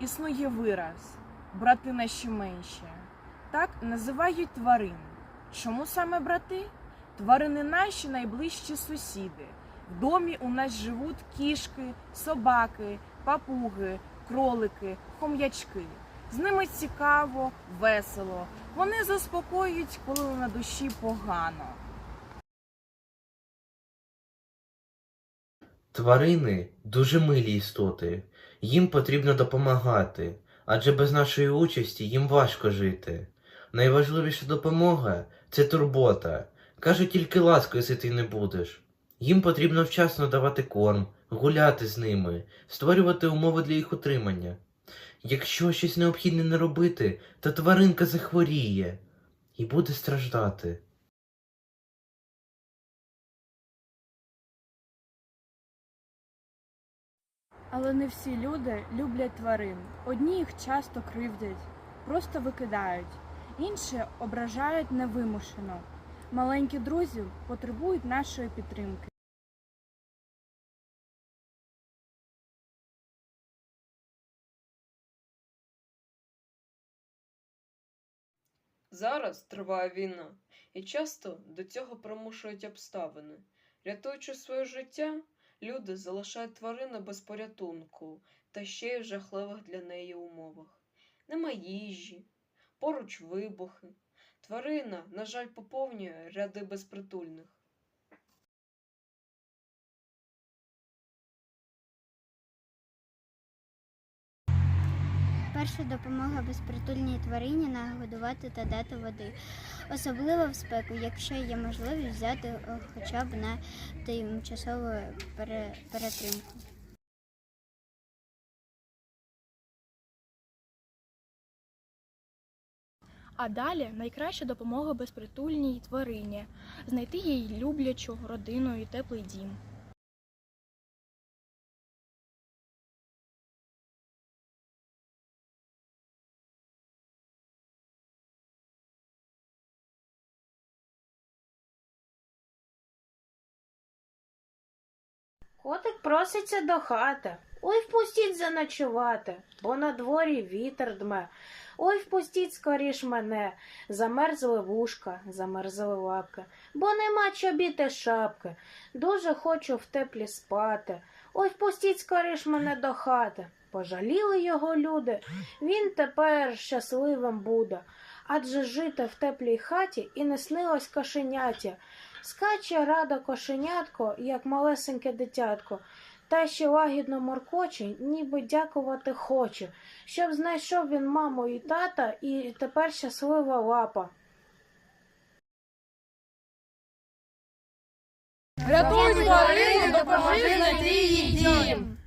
існує вираз брати наші менші. Так називають тварин. Чому саме брати? Тварини наші найближчі сусіди. В домі у нас живуть кішки, собаки, папуги, кролики, хом'ячки. З ними цікаво, весело. Вони заспокоюють, коли на душі погано. Тварини дуже милі істоти. Їм потрібно допомагати, адже без нашої участі їм важко жити. Найважливіша допомога це турбота. Кажуть, тільки ласкою сити не будеш. Їм потрібно вчасно давати корм, гуляти з ними, створювати умови для їх утримання. Якщо щось необхідне не робити, то тваринка захворіє і буде страждати. Але не всі люди люблять тварин. Одні їх часто кривдять, просто викидають, інші ображають невимушено. Маленькі друзі потребують нашої підтримки. Зараз триває війна, і часто до цього примушують обставини. Рятуючи своє життя, люди залишають тварину без порятунку та ще й в жахливих для неї умовах. Нема їжі, поруч вибухи. Тварина, на жаль, поповнює ряди безпритульних. Перша допомога безпритульній тварині нагодувати та дати води, особливо в спеку, якщо є можливість взяти е, хоча б на тимчасову перетримку. А далі найкраща допомога безпритульній тварині знайти їй люблячу родину і теплий дім. Котик проситься до хати. Ой, впустіть заночувати, бо на дворі вітер дме. Ой, впустіть скоріш мене, замерзли вушка, замерзли лапки, бо нема чобіти шапки. Дуже хочу в теплі спати. Ой, впустіть скоріш мене до хати. Пожаліли його люди, він тепер щасливим буде. Адже жити в теплій хаті і не снилось кошеняті. Скаче радо кошенятко, як малесеньке дитятко, та ще лагідно моркоче, ніби дякувати хоче, щоб знайшов він маму і тата, і тепер щаслива лапа. Рятуй тварину, допоможи знайти її дім!